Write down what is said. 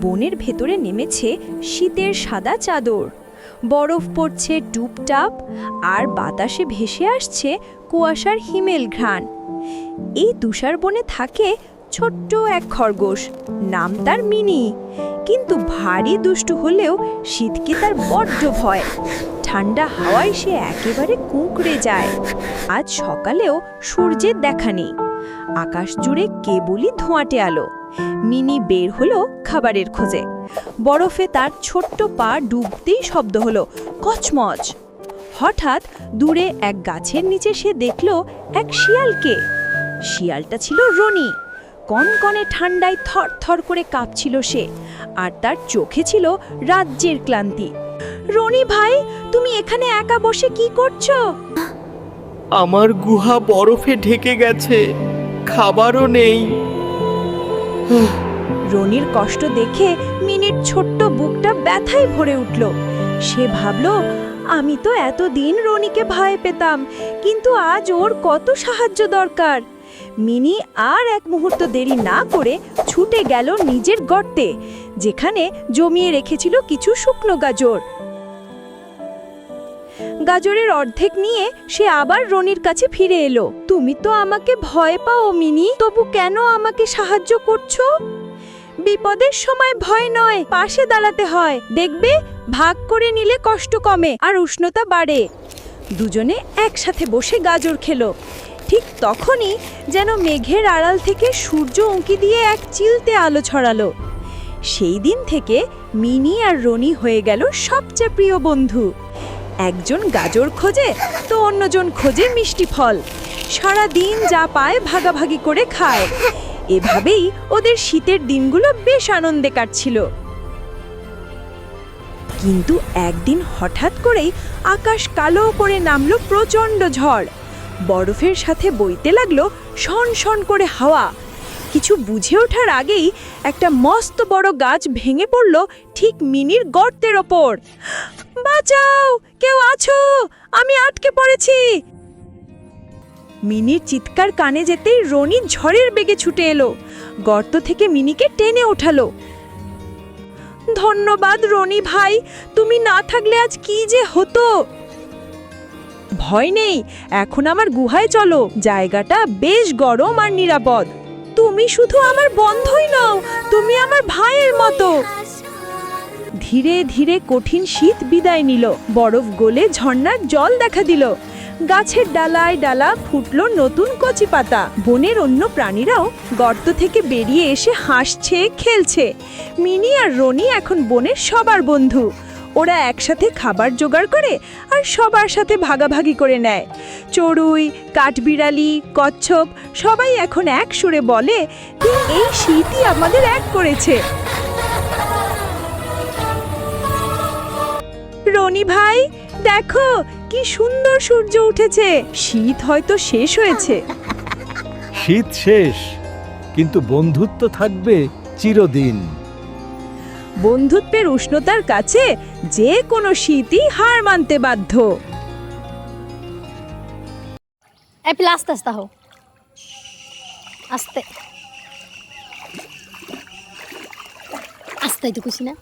বনের ভেতরে নেমেছে শীতের সাদা চাদর। বরফ পড়ছে টুপটাপ আর বাতাসে ভেসে আসছে কুয়াশার হিমেল ঘ্রাণ। এই তুষার বনে থাকে ছোট্ট এক খরগোশ, নাম তার মিনি। কিন্তু ভারী দুষ্টু হলেও শীতকে তার বড্ড ভয়। ঠান্ডা হাওয়ায় সে একেবারে কুঁকড়ে যায়। আজ সকালেও সূর্যের দেখা নেই। আকাশ জুড়ে কেবলই ধোঁয়াটে আলো। মিনি বের হলো খাবারের খোঁজে। বরফে তার ছোট্ট পা ডুবতেই শব্দ হলো, কচমচ! হঠাৎ দূরে এক গাছের নিচে সে দেখল এক শিয়ালকে। শিয়ালটা ছিল রনি। কনকনে ঠান্ডায় থর থর করে কাঁপছিল সে, আর তার চোখে ছিল রাজ্যের ক্লান্তি। রনি ভাই, তুমি এখানে একা বসে কি করছ? আমার গুহা বরফে ঢেকে গেছে, খাবারও নেই। রনির কষ্ট দেখে মিনির ছোট্ট বুকটা ব্যথায় ভরে উঠল। সে ভাবল, আমি তো এতদিন রনিকে ভয় পেতাম, কিন্তু আজ ওর কত সাহায্য দরকার। মিনি আর এক মুহূর্ত দেরি না করে ছুটে গেল নিজের গর্তে, যেখানে জমিয়ে রেখেছিল কিছু শুকনো গাজর। গাজরের অর্ধেক নিয়ে সে আবার রনির কাছে ফিরে এলো। তুমি তো আমাকে ভয় পাও, মিনি। তবু কেন আমাকে সাহায্য করছ? বিপদের সময় ভয় নয়, পাশে দাঁড়াতে হয়। দেখবে, ভাগ করে নিলে কষ্ট কমে আর উষ্ণতা বাড়ে। দুজনে একসাথে বসে গাজর খেলো। ঠিক তখনই যেন মেঘের আড়াল থেকে সূর্য উঁকি দিয়ে এক চিলতে আলো ছড়ালো। সেই দিন থেকে মিনি আর রনি হয়ে গেল সবচেয়ে প্রিয় বন্ধু। একজন গাজর খোঁজে তো অন্যজন খোঁজে মিষ্টি ফল। সারা দিন যা পায় ভাগাভাগি করে খায়। এভাবেই ওদের শীতের দিনগুলো বেশ আনন্দে কাটছিল। কিন্তু একদিন হঠাৎ করেই আকাশ কালো করে নামলো প্রচণ্ড ঝড়। বরফের সাথে বইতে লাগল শন শন করে হাওয়া। কিছু বুঝে ওঠার আগেই একটা মস্ত বড় গাছ ভেঙে পড়ল ঠিক মিনির গর্তের ওপর। বাঁচাও! কেউ আছো! আমি আটকে পড়েছি! মিনির চিৎকার কানে যেতেই রনি ঝড়ের বেগে ছুটে এলো। গর্ত থেকে মিনিকে টেনে ওঠালো। ধন্যবাদ রনি ভাই, তুমি না থাকলে আজ কি যে হতো? ভয় নেই, এখন আমার গুহায় চলো। জায়গাটা বেশ গরম আর নিরাপদ। তুমি শুধু আমার বন্ধই নও, তুমি আমার ভাইয়ের মতো। ধীরে ধীরে কঠিন শীত বিদায় নিল। বরফ গলে ঝর্ণার জল দেখা দিল। গাছের ডালায় ডালা ফুটলো নতুন কচি পাতা। বনের অন্য প্রাণীরাও গর্ত থেকে বেরিয়ে এসে হাসছে, খেলছে। মিনি আর রনি এখন বনের সবার বন্ধু। ওরা একসাথে খাবার জোগাড় করে আর সবার সাথে ভাগাভাগি করে নেয়। চড়ুই, কাঠবিড়ালি, কচ্ছপ সবাই এখন এক সুরে বলে এই শীতই আমাদের এক করেছে। রনি ভাই, দেখো কি সুন্দর সূর্য উঠেছে। শীত হয়তো শেষ হয়েছে। শীত শেষ, কিন্তু বন্ধুত্ব থাকবে চিরদিন। বন্ধুত্বের উষ্ণতার কাছে যে কোনো শীতই হার মানতে বাধ্য। অ্যাপিল পিলা, আস্তে আস্তে হো আস্তে। আস্তে তো খুশি না